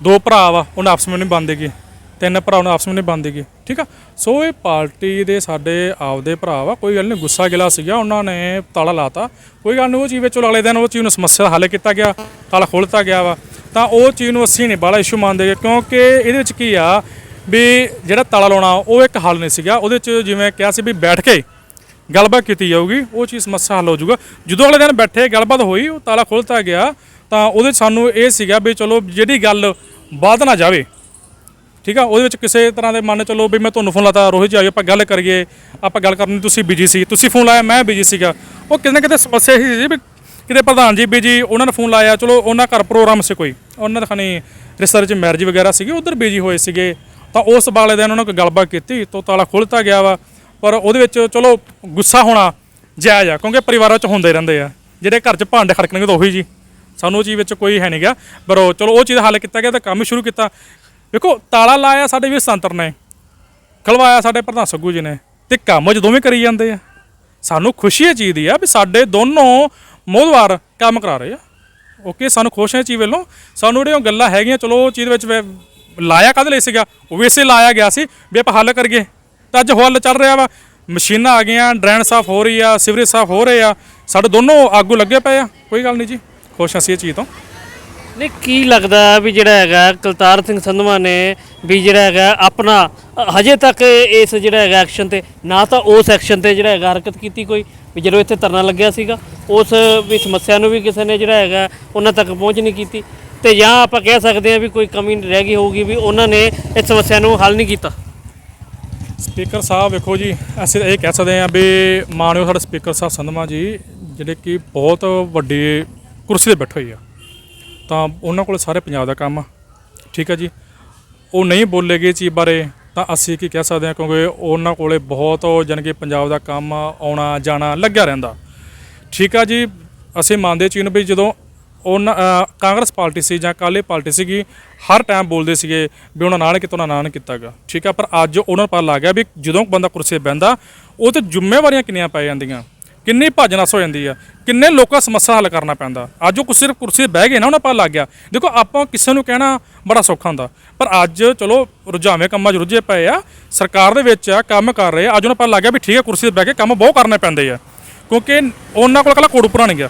ਦੋ ਭਰਾ ਵਾ, ਉਹਨਾਂ ਆਪਸ ਵਿੱਚ ਨਹੀਂ ਬੰਦੇਗੇ ਤਿੰਨ ਭਰਾ ਨੂੰ ਆਪਸ ਵਿੱਚ ਨਹੀਂ ਬੰਦੇਗੇ ਠੀਕ ਆ? ਸੋ ਇਹ ਪਾਰਟੀ ਦੇ ਸਾਡੇ ਆਪਦੇ ਭਰਾ ਵਾ ਕੋਈ ਗੱਲ ਨਹੀਂ ਗੁੱਸਾ ਗਿਲਾ ਸੀਗਾ ਉਹਨਾਂ ਨੇ ਤਾਲਾ ਲਾਤਾ। ਕੋਈ ਗੱਲ ਨਹੀਂ ਉਹ ਚੀਜ਼ ਵਿੱਚ ਅਗਲੇ ਦਿਨ ਉਹ ਚੀਜ਼ ਨੂੰ ਸਮੱਸਿਆ ਹੱਲ ਕੀਤਾ ਗਿਆ ਤਾਲਾ ਖੋਲ੍ਹਤਾ ਗਿਆ ਵਾ। ਤਾਂ ਉਹ ਚੀਜ਼ ਨੂੰ ਅਸੀਂ ਨਹੀਂ ਬਾਲਾ ਇਸ਼ੂ ਮੰਨਦੇ ਗੇ, ਕਿਉਂਕਿ ਇਹਦੇ ਵਿੱਚ ਕੀ ਆ ਵੀ ਜਿਹੜਾ ਤਾਲਾ ਲਾਉਣਾ ਉਹ ਇੱਕ ਹੱਲ ਨਹੀਂ ਸੀਗਾ। ਉਹਦੇ ਚ ਜਿਵੇਂ ਕਿਹਾ ਸੀ ਵੀ ਬੈਠ ਕੇ ਗੱਲਬਾਤ ਕੀਤੀ ਜਾਊਗੀ ਉਹ ਚੀਜ਼ ਸਮੱਸਿਆ ਹੱਲ ਹੋ ਜਾਊਗਾ। ਜਦੋਂ ਅਗਲੇ ਦਿਨ ਬੈਠੇ ਗੱਲਬਾਤ ਹੋਈ ਉਹ ਤਾਲਾ ਖੋਲ੍ਹਤਾ ਗਿਆ ਤਾਂ ਉਹਦੇ 'ਚ ਸਾਨੂੰ ਇਹ ਸੀਗਾ ਵੀ ਚਲੋ ਜਿਹੜੀ ਗੱਲ ਬਾਅਦ ਨਾ ਜਾਵੇ ਠੀਕ ਆ? ਉਹਦੇ ਵਿੱਚ ਕਿਸੇ ਤਰ੍ਹਾਂ ਦੇ ਮੰਨ ਚਲੋ ਵੀ ਮੈਂ ਤੁਹਾਨੂੰ ਫੋਨ ਲਾਤਾ, ਰੋਹਿਤ ਜੀ ਆਇਓ, ਆਪਾਂ ਗੱਲ ਕਰੀਏ, ਆਪਾਂ ਗੱਲ ਕਰਨੀ, ਤੁਸੀਂ ਬਿਜ਼ੀ ਸੀ। ਤੁਸੀਂ ਫੋਨ ਲਾਇਆ, ਮੈਂ ਬਿਜ਼ੀ ਸੀਗਾ। ਉਹ ਕਿਤੇ ਨਾ ਕਿਤੇ ਸਮੱਸਿਆ ਹੀ ਸੀ ਵੀ ਕਿਤੇ ਪ੍ਰਧਾਨ ਜੀ ਬਿਜ਼ੀ ਉਹਨਾਂ ਨੇ ਫੋਨ ਲਾਇਆ, ਚਲੋ ਉਹਨਾਂ ਘਰ ਪ੍ਰੋਗਰਾਮ ਸੀ ਕੋਈ। ਉਹਨਾਂ ਦਾ ਖਾਨੀ ਰਿਸਰਚ ਮੈਰਿਜ ਵਗੈਰਾ ਸੀਗੇ, ਉਧਰ ਬਿਜ਼ੀ ਹੋਏ ਸੀਗੇ। ਤਾਂ ਉਸ ਵਾਲੇ ਦਿਨ ਉਹਨਾਂ ਕੋਈ ਗੱਲਬਾਤ ਕੀਤੀ, ਤੋਂ ਤਾਲਾ ਖੁੱਲਤਾ ਗਿਆ ਵਾ। ਪਰ ਉਹਦੇ ਵਿੱਚ ਚਲੋ ਗੁੱਸਾ ਹੋਣਾ ਜਾਇਜ਼ ਆ, ਕਿਉਂਕਿ ਪਰਿਵਾਰਾਂ 'ਚ ਹੁੰਦੇ ਰਹਿੰਦੇ ਆ। ਜਿਹੜੇ ਘਰ 'ਚ ਭਾਂਡੇ ਖੜਕਣਗੇ ਤਾਂ ਉਹੀ ਜੀ। ਸਾਨੂੰ ਉਹ ਚੀਜ਼ ਵਿੱਚ ਕੋਈ ਹੈ ਨਹੀਂਗਾ ਪਰ ਉਹ ਚਲੋ ਉਹ ਚੀਜ਼ ਹੱਲ ਕੀਤਾ ਗਿਆ ਤਾਂ ਕੰਮ ਸ਼ੁਰੂ ਕੀਤਾ। ਵੇਖੋ, ਤਾਲਾ ਲਾਇਆ ਸਾਡੇ ਵੀ ਸੰਤਰ ਨੇ, ਖਲਵਾਇਆ ਸਾਡੇ ਪ੍ਰਧਾਨ ਸੱਗੂ ਜੀ ਨੇ ਤੇ ਕੰਮ ਜਦੋਂ ਦੋਵੇਂ ਕਰੀ ਜਾਂਦੇ ਆ। ਸਾਨੂੰ ਖੁਸ਼ੀ ਇਹ ਚੀਜ਼ ਦੀ ਆ ਵੀ ਸਾਡੇ ਦੋਨੋਂ ਮੋਦਵਾਰ ਕੰਮ ਕਰਾ ਰਹੇ ਆ। ਓਕੇ, ਸਾਨੂੰ ਖੁਸ਼ ਹੈ ਇਹ ਚੀਜ਼ ਵੱਲੋਂ। ਸਾਨੂੰ ਜਿਹੜੀਆਂ ਗੱਲਾਂ ਹੈਗੀਆਂ, ਚਲੋ ਉਹ ਚੀਜ਼ ਵਿੱਚ ਲਾਇਆ ਕਾਹਦੇ ਲਈ ਸੀਗਾ? ਉਹ ਵੀ ਇਸੇ ਲਾਇਆ ਗਿਆ ਸੀ ਵੀ ਆਪਾਂ ਹੱਲ ਕਰੀਏ। ਤਾਂ ਅੱਜ ਹੱਲ ਚੱਲ ਰਿਹਾ ਵਾ। ਮਸ਼ੀਨਾਂ ਆ ਗਈਆਂ, ਡਰੇਨ ਸਾਫ਼ ਹੋ ਰਹੀ ਆ, ਸੀਵਰੇਜ ਸਾਫ਼ ਹੋ ਰਹੇ ਆ। ਸਾਡੇ ਦੋਨੋਂ ਆਗੂ ਲੱਗੇ ਪਏ ਆ। ਕੋਈ ਗੱਲ ਨਹੀਂ ਜੀ, ਖੁਸ਼ ਅਸੀਂ ਇਹ ਚੀਜ਼ ਤੋਂ। ਨਹੀਂ ਕੀ ਲੱਗਦਾ ਵੀ ਜਿਹੜਾ ਹੈਗਾ ਕੁਲਤਾਰ ਸਿੰਘ ਸੰਧਵਾ ਨੇ ਵੀ ਜਿਹੜਾ ਹੈਗਾ ਆਪਣਾ ਅ, ਹਜੇ ਤੱਕ ਇਸ ਜਿਹੜਾ ਹੈਗਾ ਐਕਸ਼ਨ ਤੇ ਨਾ ਤਾਂ ਉਸ ਐਕਸ਼ਨ ਤੇ ਜਿਹੜਾ ਹੈਗਾ ਹਰਕਤ ਕੀਤੀ ਕੋਈ ਵੀ ਜਦੋਂ ਇੱਥੇ ਧਰਨਾ ਲੱਗਿਆ ਸੀਗਾ ਉਸ ਵੀ ਸਮੱਸਿਆ ਨੂੰ ਵੀ ਕਿਸੇ ਨੇ ਜਿਹੜਾ ਹੈਗਾ ਉਹਨਾਂ ਤੱਕ ਪਹੁੰਚ ਨਹੀਂ ਕੀਤੀ। ਤੇ ਜਾਂ ਆਪਾਂ ਕਹਿ ਸਕਦੇ ਹਾਂ ਵੀ ਕੋਈ ਕਮੀ ਰਹਿ ਗਈ ਹੋਊਗੀ ਵੀ ਉਹਨਾਂ ਨੇ ਇਸ ਸਮੱਸਿਆ ਨੂੰ ਹੱਲ ਨਹੀਂ ਕੀਤਾ। ਸਪੀਕਰ ਸਾਹਿਬ ਵੇਖੋ ਜੀ ਅਸੀਂ ਤਾਂ ਇਹ ਕਹਿ ਸਕਦੇ ਹਾਂ ਵੀ ਮਾਨਯੋਗ ਸਾਡੇ ਸਪੀਕਰ ਸਾਹਿਬ ਸੰਧਮਾ ਜੀ ਜਿਹੜੇ ਕਿ ਬਹੁਤ ਵੱਡੀ ਕੁਰਸੀ ਤੇ ਬੈਠੇ ਹੋਏ ਆ। ਤਾਂ ਉਹਨਾਂ ਕੋਲ ਸਾਰੇ ਪੰਜਾਬ ਦਾ ਕੰਮ ਆ। ਠੀਕ ਹੈ ਜੀ। ਉਹ ਨਹੀਂ ਬੋਲੇਗੇ ਚੀਜ਼ ਬਾਰੇ ਤਾਂ ਅਸੀਂ ਕੀ ਕਹਿ ਸਕਦੇ ਹਾਂ ਕਿਉਂਕਿ ਉਹਨਾਂ ਕੋਲੇ ਬਹੁਤ ਜਾਣੀ ਕਿ ਪੰਜਾਬ ਦਾ ਕੰਮ ਆਉਣਾ, ਜਾਣਾ ਲੱਗਿਆ ਰਹਿੰਦਾ। ਠੀਕ ਆ ਜੀ। ਅਸੀਂ ਮੰਨਦੇ ਚੀਜ਼ ਨੂੰ ਵੀ ਜਦੋਂ ਉਹਨਾਂ ਕਾਂਗਰਸ ਪਾਰਟੀ ਸੀ ਜਾਂ ਕਾਲੇ ਪਾਰਟੀ ਸੀਗੀ, ਹਰ ਟਾਈਮ ਬੋਲਦੇ ਸੀਗੇ ਵੀ ਉਹਨਾਂ ਨਾਲ ਕੀਤਾ ਉਹਨਾਂ ਨਾਲ ਨਹੀਂ ਕੀਤਾਗਾ। ਠੀਕ ਆ। ਪਰ ਅੱਜ ਉਹਨਾਂ ਨੂੰ ਪਤਾ ਲੱਗ ਗਿਆ ਵੀ ਜਦੋਂ ਬੰਦਾ ਕੁਰਸੀ ਤੇ ਬਹਿੰਦਾ, ਉਹ ਤੇ ਜ਼ਿੰਮੇਵਾਰੀਆਂ ਕਿੰਨੀਆਂ ਪੈ ਜਾਂਦੀਆਂ। ਕਿੰਨੀ ਭੱਜ ਨਸ ਹੋ ਜਾਂਦੀ ਆ, ਕਿੰਨੇ ਲੋਕਾਂ ਸਮੱਸਿਆ ਹੱਲ ਕਰਨਾ ਪੈਂਦਾ। ਅੱਜ ਉਹ ਕੁਰਸੀ ਸਿਰਫ ਕੁਰਸੀ ਤੇ ਬਹਿ ਗਏ ਨਾ, ਉਹਨਾਂ ਪਤਾ ਲੱਗ ਗਿਆ। ਦੇਖੋ, ਆਪਾਂ ਕਿਸੇ ਨੂੰ ਕਹਿਣਾ ਬੜਾ ਸੌਖਾ ਹੁੰਦਾ, ਪਰ ਅੱਜ ਚਲੋ ਰੁਝਾਵੇਂ ਕੰਮਾਂ 'ਚ ਰੁੱਝੇ ਪਏ ਆ, ਸਰਕਾਰ ਦੇ ਵਿੱਚ ਆ, ਕੰਮ ਕਰ ਰਹੇ ਆ, ਅੱਜ ਉਹਨਾਂ ਪਤਾ ਲੱਗ ਗਿਆ ਵੀ ਠੀਕ ਹੈ ਕੁਰਸੀ ਤੇ ਬਹਿ ਕੇ ਕੰਮ ਬਹੁਤ ਕਰਨੇ ਪੈਂਦੇ ਆ। ਕਿਉਂਕਿ ਉਹਨਾਂ ਕੋਲ ਇਕੱਲਾ ਕੋੜਪੁਰਾ ਨਹੀਂ ਗਿਆ,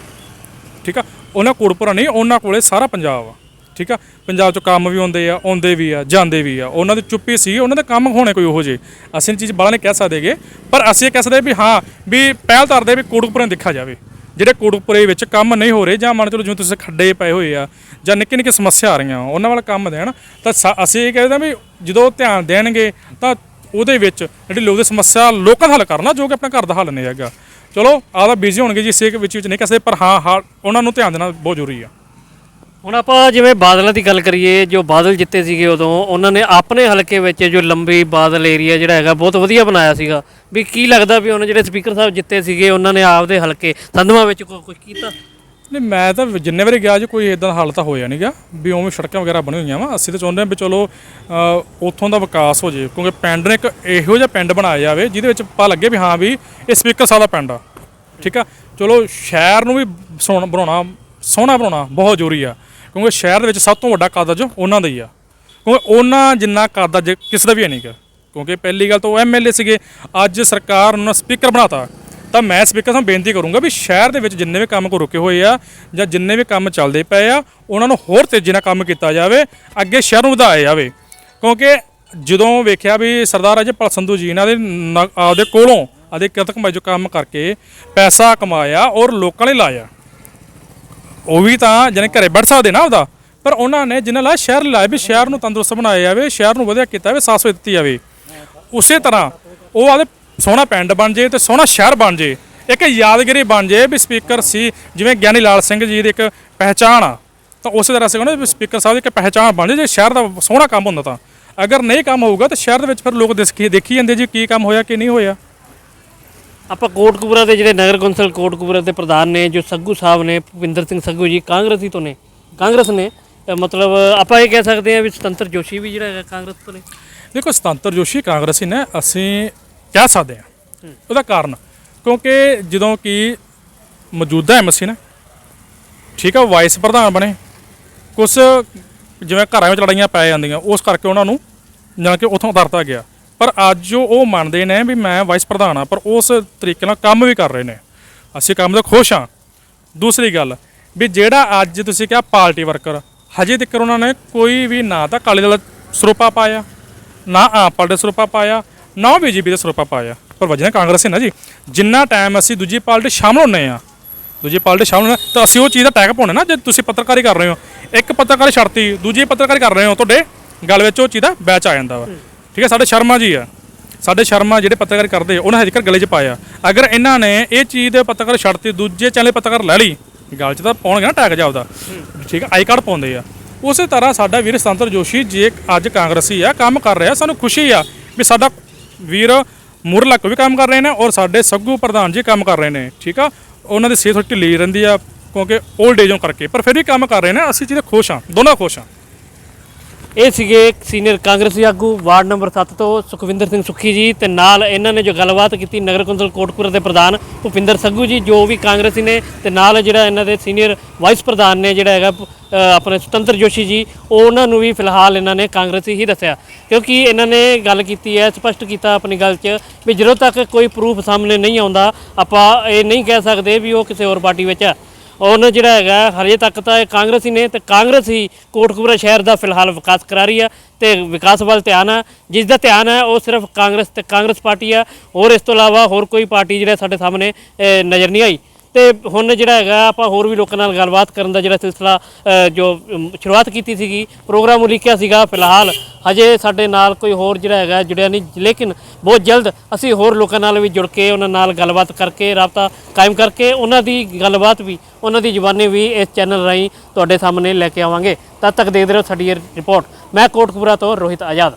ਠੀਕ ਆ? ਉਹਨਾਂ ਕੋੜਪੁਰਾ ਨਹੀਂ, ਉਹਨਾਂ ਕੋਲੇ ਸਾਰਾ ਪੰਜਾਬ ਆ। ਠੀਕ ਆ? ਪੰਜਾਬ ਚੋਂ ਕੰਮ ਵੀ ਹੁੰਦੇ ਆ, ਆਉਂਦੇ ਵੀ ਆ, ਜਾਂਦੇ ਵੀ ਆ। ਉਹਨਾਂ ਦੀ ਚੁੱਪੀ ਸੀ, ਉਹਨਾਂ ਦੇ ਕੰਮ ਹੋਣੇ ਕੋਈ ਉਹੋ ਜੇ ਅਸੀਂ ਇਹ ਚੀਜ਼ ਬਾਲਾ ਨਹੀਂ ਕਹਿ ਸਕਦੇਗੇ ਪਰ ਅਸੀਂ ਇਹ ਕਹਿ ਸਕਦੇ ਵੀ ਹਾਂ, ਵੀ ਪਹਿਲ ਧਰਦੇ ਵੀ ਕੋੜਪੁਰੇ ਦੇਖਿਆ ਜਾਵੇ। ਜਿਹੜੇ ਕੋੜਪੁਰੇ ਵਿੱਚ ਕੰਮ ਨਹੀਂ ਹੋ ਰਹੇ, ਜਾਂ ਮੰਨ ਚਲੋ ਜਿਵੇਂ ਤੁਸੀਂ ਖੱਡੇ ਪਏ ਹੋਏ ਆ, ਜਾਂ ਨਿੱਕੇ ਨਿੱਕੀ ਸਮੱਸਿਆ ਆ ਰਹੀਆਂ, ਉਹਨਾਂ ਵਾਲਾ ਕੰਮ ਦੇਣ, ਤਾਂ ਸਾ- ਅਸੀਂ ਇਹ ਕਹਿੰਦੇ ਹਾਂ ਵੀ ਜਦੋਂ ਧਿਆਨ ਦੇਣਗੇ, ਤਾਂ ਉਹਦੇ ਵਿੱਚ ਜਿਹੜੀ ਲੋਕ ਦੀ ਸਮੱਸਿਆ, ਲੋਕਾਂ ਦਾ ਹੱਲ ਕਰਨਾ, ਜੋ ਕਿ ਆਪਣੇ ਘਰ ਦਾ ਹੱਲ ਨਹੀਂ ਹੈਗਾ। ਚਲੋ ਆਦਾ ਬਿਜ਼ੀ ਹੋਣਗੇ ਜੀ ਇਸੇ ਵਿੱਚ ਵਿੱਚ ਨਹੀਂ ਕਹਿ ਸਕਦੇ, ਪਰ ਹਾਂ ਹਾਂ, ਉਹਨਾਂ ਨੂੰ ਧਿਆਨ ਦੇਣਾ ਬਹੁਤ ਜ਼ਰੂਰੀ ਆ। ਹੁਣ ਆਪਾਂ ਜਿਵੇਂ ਬਾਦਲਾਂ ਦੀ ਗੱਲ ਕਰੀਏ, ਜੋ ਬਾਦਲ ਜਿੱਤੇ ਸੀਗੇ ਉਦੋਂ, ਉਹਨਾਂ ਨੇ ਆਪਣੇ ਹਲਕੇ ਵਿੱਚ ਜੋ ਲੰਬੀ ਬਾਦਲ ਏਰੀਆ ਜਿਹੜਾ ਹੈਗਾ, ਬਹੁਤ ਵਧੀਆ ਬਣਾਇਆ ਸੀਗਾ। ਵੀ ਕੀ ਲੱਗਦਾ ਵੀ ਉਹਨਾਂ ਜਿਹੜੇ ਸਪੀਕਰ ਸਾਹਿਬ ਜਿੱਤੇ ਸੀਗੇ, ਉਹਨਾਂ ਨੇ ਆਪਦੇ ਹਲਕੇ ਸੰਧਵਾ ਵਿੱਚ ਕੁਝ ਕੀਤਾ? ਨਹੀਂ, ਮੈਂ ਤਾਂ ਜਿੰਨੇ ਵਾਰੀ ਗਿਆ, ਜੀ ਕੋਈ ਇਦਾਂ ਹਾਲ ਤਾਂ ਹੋਇਆ ਨਹੀਂਗਾ ਵੀ ਉਵੇਂ ਸੜਕਾਂ ਵਗੈਰਾ ਬਣੀ ਹੋਈਆਂ ਵਾ। ਅਸੀਂ ਤਾਂ ਚਾਹੁੰਦੇ ਹਾਂ ਵੀ ਚਲੋ ਉੱਥੋਂ ਦਾ ਵਿਕਾਸ ਹੋ ਜੇ, ਕਿਉਂਕਿ ਪਿੰਡ ਨੇ ਇੱਕ ਇਹੋ ਜਿਹਾ ਪਿੰਡ ਬਣਾਇਆ ਜਾਵੇ, ਜਿਹਦੇ ਵਿੱਚ ਪਤਾ ਲੱਗੇ ਵੀ ਹਾਂ ਵੀ ਇਹ ਸਪੀਕਰ ਸਾਹਿਬ ਦਾ ਪਿੰਡ ਆ। ਠੀਕ ਆ? ਚਲੋ, ਸ਼ਹਿਰ ਨੂੰ ਵੀ ਸੋਹਣਾ ਬਣਾਉਣਾ ਸੋਹਣਾ ਬਣਾਉਣਾ ਬਹੁਤ ਜ਼ਰੂਰੀ ਆ। ਕਿਉਂਕਿ ਸ਼ਹਿਰ ਦੇ ਵਿੱਚ ਸਭ ਤੋਂ ਵੱਡਾ ਕਾਰਜ ਉਹਨਾਂ ਦਾ ਹੀ ਆ। ਕਿਉਂਕਿ ਉਹਨਾਂ ਜਿੰਨਾ ਕਾਦਜ਼ ਕਿਸੇ ਦਾ ਵੀ ਹੈ ਨਹੀਂਗਾ ਕਿਉਂਕਿ ਪਹਿਲੀ ਗੱਲ ਤਾਂ ਉਹ ਐਮਐਲਏ ਸੀਗੇ। ਅੱਜ ਸਰਕਾਰ ਉਹਨਾਂ ਸਪੀਕਰ ਬਣਾਤਾ। ਤਾਂ ਮੈਂ ਸਪੀਕਰ ਸਾਹਿਬ ਬੇਨਤੀ ਕਰੂੰਗਾ ਵੀ ਸ਼ਹਿਰ ਦੇ ਵਿੱਚ ਜਿੰਨੇ ਵੀ ਕੰਮ ਕੋ ਰੁਕੇ ਹੋਏ ਆ ਜਾਂ ਜਿੰਨੇ ਵੀ ਕੰਮ ਚੱਲਦੇ ਪਏ ਆ, ਉਹਨਾਂ ਨੂੰ ਹੋਰ ਤੇਜ਼ੀ ਨਾਲ ਕੰਮ ਕੀਤਾ ਜਾਵੇ, ਅੱਗੇ ਸ਼ਹਿਰ ਨੂੰ ਵਧਾਇਆ ਜਾਵੇ। ਕਿਉਂਕਿ ਜਦੋਂ ਵੇਖਿਆ ਵੀ ਸਰਦਾਰ ਅਜੇ ਸੰਧੂ ਜੀ ਇਹਨਾਂ ਦੇ ਨ- ਆਪਦੇ ਕੋਲੋਂ ਆਦੇ ਕਿਰਤ ਕਮਾਈ ਜੋ ਕੰਮ ਕਰਕੇ ਪੈਸਾ ਕਮਾਇਆ ਔਰ ਲੋਕਾਂ ਲਈ ਲਾਇਆ। ਉਹ ਵੀ ਤਾਂ ਜਿਹਨੇ ਘਰੇ ਬੈਠ ਸਕਦੇ ਨਾ ਉਹਦਾ ਪਰ ਉਹਨਾਂ ਨੇ ਜਿਨ੍ਹਾਂ ਲਾ ਸ਼ਹਿਰ ਲਾਇਆ ਵੀ ਸ਼ਹਿਰ ਨੂੰ ਤੰਦਰੁਸਤ ਬਣਾਇਆ ਜਾਵੇ, ਸ਼ਹਿਰ ਨੂੰ ਵਧੀਆ ਕੀਤਾ ਜਾਵੇ, ਸਾਫ਼ ਦਿੱਤੀ ਜਾਵੇ। ਉਸੇ ਤਰ੍ਹਾਂ ਉਹ ਆਦੇ ਸੋਹਣਾ ਪਿੰਡ ਬਣ ਜੇ ਤੇ ਸੋਹਣਾ ਸ਼ਹਿਰ ਬਣ ਜੇ, ਇੱਕ ਯਾਦਗਿਰੀ ਬਣ ਜੇ ਵੀ ਸਪੀਕਰ ਸੀ, ਜਿਵੇਂ ਗਿਆਨੀ ਲਾਲ ਸਿੰਘ ਜੀ ਦੀ ਇੱਕ ਪਹਿਚਾਣ ਆ। ਤਾਂ ਉਸੇ ਤਰ੍ਹਾਂ ਅਸੀਂ ਕਹਿੰਦੇ ਵੀ ਸਪੀਕਰ ਸਾਹਿਬ ਦੀ ਇੱਕ ਪਹਿਚਾਣ ਬਣ ਜੇ ਜੇ ਸ਼ਹਿਰ ਦਾ ਸੋਹਣਾ ਕੰਮ ਹੁੰਦਾ ਤਾਂ। ਅਗਰ ਨਹੀਂ ਕੰਮ ਹੋਊਗਾ ਤਾਂ ਸ਼ਹਿਰ ਦੇ ਵਿੱਚ ਫਿਰ ਲੋਕ ਦੇਖੀ ਦੇਖੀ ਜਾਂਦੇ ਜੀ, ਕੀ ਕੰਮ ਹੋਇਆ, ਕੀ ਨਹੀਂ ਹੋਇਆ। ਆਪਾਂ ਕੋਟਕਪੂਰਾ ਦੇ ਜਿਹੜੇ ਨਗਰ ਕੌਂਸਲ ਕੋਟਕਪੂਰਾ ਦੇ ਪ੍ਰਧਾਨ ਨੇ ਜੋ ਸੱਗੂ ਸਾਹਿਬ ਨੇ ਭੁਪਿੰਦਰ ਸਿੰਘ ਸੱਗੂ ਜੀ ਕਾਂਗਰਸੀ ਤੋਂ ਨੇ ਕਾਂਗਰਸ ਨੇ ਮਤਲਬ ਆਪਾਂ ਇਹ ਕਹਿ ਸਕਦੇ ਹਾਂ ਵੀ ਸੁਤੰਤਰ ਜੋਸ਼ੀ ਵੀ ਜਿਹੜਾ ਹੈਗਾ ਕਾਂਗਰਸ ਤੋਂ ਨੇ। ਦੇਖੋ ਸਤੰਤਰ ਜੋਸ਼ੀ ਕਾਂਗਰਸੀ ਨੇ ਅਸੀਂ ਕਹਿ ਸਕਦੇ ਹਾਂ। ਉਹਦਾ ਕਾਰਨ ਕਿਉਂਕਿ ਜਦੋਂ ਕਿ ਮੌਜੂਦਾ ਐਮਸੀ ਨੇ ਠੀਕ ਆ ਵਾਈਸ ਪ੍ਰਧਾਨ ਬਣੇ ਕੁਝ ਜਿਵੇਂ ਘਰਾਂ ਵਿੱਚ ਲੜਾਈਆਂ ਪੈ ਜਾਂਦੀਆਂ ਉਸ ਕਰਕੇ ਉਹਨਾਂ ਨੂੰ ਜਾਣ ਕੇ ਉਥੋਂ ਉਤਾਰਤਾ ਗਿਆ। ਪਰ ਅੱਜ ਉਹ ਮੰਨਦੇ ਨੇ ਵੀ ਮੈਂ ਵਾਈਸ ਪ੍ਰਧਾਨ ਆ ਪਰ ਉਸ ਤਰੀਕੇ ਨਾਲ ਕੰਮ ਵੀ ਕਰ ਰਹੇ ਨੇ। ਅਸੀਂ ਕੰਮ ਤੋਂ ਖੁਸ਼ ਹਾਂ। ਦੂਸਰੀ ਗੱਲ, ਵੀ ਜਿਹੜਾ ਅੱਜ ਤੁਸੀਂ ਕਿਹਾ ਪਾਰਟੀ ਵਰਕਰ, ਹਜੇ ਤੱਕ ਉਹਨਾਂ ਨੇ ਕੋਈ ਵੀ ਨਾ ਤਾਂ ਕਾਲੇ ਦਲ ਸਰੋਪਾ ਪਾਇਆ, ਨਾ ਆਪ ਪਾਰਟੀ ਦਾ ਸਰੂਪਾ ਪਾਇਆ, ਨਾ ਬੀਜੇਪੀ ਦਾ ਸਰੋਪਾ ਪਾਇਆ। ਪਰ ਵਜਣਾ ਕਾਂਗਰਸ ਹੈ ਨਾ ਜੀ, ਜਿੰਨਾ ਟਾਈਮ ਅਸੀਂ ਦੂਜੀ ਪਾਰਟੀ ਸ਼ਾਮਲ ਹੁੰਨੇ ਆ ਦੂਜੀ ਪਾਰਟੀ ਸ਼ਾਮਲ ਹੋਣਾ ਤਾਂ ਅਸੀਂ ਉਹ ਚੀਜ਼ ਦਾ ਟੈਗ ਪਾਉਣਾ ਨਾ, ਜੇ ਤੁਸੀਂ ਪੱਤਰਕਾਰੀ ਕਰ ਰਹੇ ਹੋ। ਇੱਕ ਪੱਤਰਕਾਰੀ ਛੱਡਤੀ, ਦੂਜੀ ਪੱਤਰਕਾਰੀ ਕਰ ਰਹੇ ਹੋ, ਤੁਹਾਡੇ ਗੱਲ ਵਿੱਚ ਉਹ ਚੀਜ਼ ਦਾ ਬੈਚ ਆ ਜਾਂਦਾ ਵਾ। ਠੀਕ ਹੈ, ਸਾਡੇ ਸ਼ਰਮਾ ਜੀ ਆ। ਸਾਡੇ ਸ਼ਰਮਾ ਜਿਹੜੇ ਪੱਤਰਕਾਰ ਕਰਦੇ ਉਹਨਾਂ ਹਜੇ ਤੱਕ ਗਲੇ 'ਚ ਪਾਇਆ। ਅਗਰ ਇਹਨਾਂ ਨੇ ਇਹ ਚੀਜ਼ ਦੇ ਪੱਤਰਕਾਰ ਛੱਡਤੀ, ਦੂਜੇ ਚੈਨਲ ਪੱਤਰਕਾਰ ਲੈ ਲਈ, ਗੱਲ 'ਚ ਤਾਂ ਪਾਉਣਗੇ ਨਾ ਟੈਗ ਜਾਪਦਾ ਠੀਕ ਹੈ, ਆਈ ਕਾਰਡ ਪਾਉਂਦੇ ਆ। ਉਸੇ ਤਰ੍ਹਾਂ ਸਾਡਾ ਵੀਰ ਸੰਤਰ ਜੋਸ਼ੀ, ਜੇ ਅੱਜ ਕਾਂਗਰਸੀ ਆ, ਕੰਮ ਕਰ ਰਿਹਾ, ਸਾਨੂੰ ਖੁਸ਼ੀ ਆ ਵੀ ਸਾਡਾ ਵੀਰ ਮੁਰਲਕ ਵੀ ਕੰਮ ਕਰ ਰਹੇ ਨੇ ਔਰ ਸਾਡੇ ਸੱਗੂ ਪ੍ਰਧਾਨ ਜੀ ਕੰਮ ਕਰ ਰਹੇ ਨੇ। ਠੀਕ ਆ, ਉਹਨਾਂ ਦੀ ਸਿਹਤ ਢਿੱਲੀ ਰਹਿੰਦੀ ਆ, ਕਿਉਂਕਿ 올ਡ ਏਜੋਂ ਕਰਕੇ। ਪਰ ਫਿਰ ਵੀ ਕੰਮ ਕਰ ਰਹੇ ਨੇ, ਅਸੀਂ ਜਿਹਦੇ ਖੁਸ਼ ਆ ਦੋਨੋਂ ਖੁਸ਼ ਆ ਇਹ ਸੀਗੇ ਸੀਨੀਅਰ ਕਾਂਗਰਸੀ ਆਗੂ, ਵਾਰਡ ਨੰਬਰ 7 ਤੋਂ ਸੁਖਵਿੰਦਰ ਸਿੰਘ ਸੁੱਖੀ ਜੀ ਤੇ ਨਾਲ ਇਹਨਾਂ ਨੇ ਜੋ ਗੱਲਬਾਤ ਕੀਤੀ ਨਗਰ ਕੌਂਸਲ ਕੋਟਪੁਰਾ ਦੇ ਪ੍ਰਧਾਨ ਭੁਪਿੰਦਰ ਸੰਘੂ ਜੀ, ਜੋ ਵੀ ਕਾਂਗਰਸੀ ਨੇ ਤੇ ਨਾਲ ਜਿਹੜਾ ਇਹਨਾਂ ਦੇ ਸੀਨੀਅਰ ਵਾਈਸ ਪ੍ਰਧਾਨ ਨੇ ਜਿਹੜਾ ਹੈਗਾ ਆਪਣੇ ਸੁਤੰਤਰ ਜੋਸ਼ੀ ਜੀ ਉਹ ਉਹਨਾਂ ਨੂੰ ਵੀ ਫਿਲਹਾਲ ਇਹਨਾਂ ਨੇ ਕਾਂਗਰਸੀ ਹੀ ਦੱਸਿਆ। ਕਿਉਂਕਿ ਇਹਨਾਂ ਨੇ ਗੱਲ ਕੀਤੀ ਹੈ, ਸਪਸ਼ਟ ਕੀਤਾ ਆਪਣੀ ਗੱਲ 'ਚ ਵੀ ਜਦੋਂ ਤੱਕ ਕੋਈ ਪ੍ਰੂਫ ਸਾਹਮਣੇ ਨਹੀਂ ਆਉਂਦਾ, ਆਪਾਂ ਇਹ ਨਹੀਂ ਕਹਿ ਸਕਦੇ ਵੀ ਉਹ ਕਿਸੇ ਹੋਰ ਪਾਰਟੀ ਵਿੱਚ ਹੈ। ਉਹਨਾਂ ਜਿਹੜਾ ਹੈਗਾ, ਹਜੇ ਤੱਕ ਤਾਂ ਇਹ ਕਾਂਗਰਸੀ ਨੇ ਤੇ ਕਾਂਗਰਸ ਹੀ ਕੋਟਕਪੂਰਾ ਸ਼ਹਿਰ ਦਾ ਫਿਲਹਾਲ ਵਿਕਾਸ ਕਰਾ ਰਹੀ ਆ ਤੇ ਵਿਕਾਸ ਵੱਲ ਧਿਆਨ ਆ। ਜਿਸ ਦਾ ਧਿਆਨ ਹੈ ਉਹ ਸਿਰਫ ਕਾਂਗਰਸ ਤੇ ਕਾਂਗਰਸ ਪਾਰਟੀ ਆ। ਔਰ ਇਸ ਤੋਂ ਇਲਾਵਾ ਹੋਰ ਕੋਈ ਪਾਰਟੀ ਜਿਹੜਾ ਸਾਡੇ ਸਾਹਮਣੇ ਨਜ਼ਰ ਨਹੀਂ ਆਈ। ਤੇ ਹੁਣ ਜਿਹੜਾ ਹੈਗਾ, ਆਪਾਂ ਹੋਰ ਵੀ ਲੋਕਾਂ ਨਾਲ ਗੱਲਬਾਤ ਕਰਨ ਦਾ ਜਿਹੜਾ ਸਿਲਸਿਲਾ ਜੋ ਸ਼ੁਰੂਆਤ ਕੀਤੀ ਸੀਗੀ, ਪ੍ਰੋਗਰਾਮ ਉਲੀਕਿਆ ਸੀਗਾ ਫਿਲਹਾਲ। ਹਜੇ ਸਾਡੇ ਨਾਲ ਕੋਈ ਹੋਰ ਜਿਹੜਾ ਹੈਗਾ, ਜੁੜਿਆ ਨਹੀਂ, ਲੇਕਿਨ ਬਹੁਤ ਜਲਦ ਅਸੀਂ ਹੋਰ ਲੋਕਾਂ ਨਾਲ ਵੀ ਜੁੜ ਕੇ, ਉਹਨਾਂ ਨਾਲ ਗੱਲਬਾਤ ਕਰਕੇ, ਰਾਬਤਾ ਕਾਇਮ ਕਰਕੇ, ਉਹਨਾਂ ਦੀ ਗੱਲਬਾਤ ਵੀ, ਉਹਨਾਂ ਦੀ ਜ਼ੁਬਾਨੀ ਵੀ ਇਸ ਚੈਨਲ ਰਾਹੀਂ ਤੁਹਾਡੇ ਸਾਹਮਣੇ ਲੈ ਕੇ ਆਵਾਂਗੇ। ਤਦ ਤੱਕ ਦੇਖਦੇ ਰਹੋ ਸਾਡੀ ਇਹ ਰਿਪੋਰਟ। ਮੈਂ ਕੋਟਕਪੂਰਾ ਤੋਂ ਰੋਹਿਤ ਆਜ਼ਾਦ।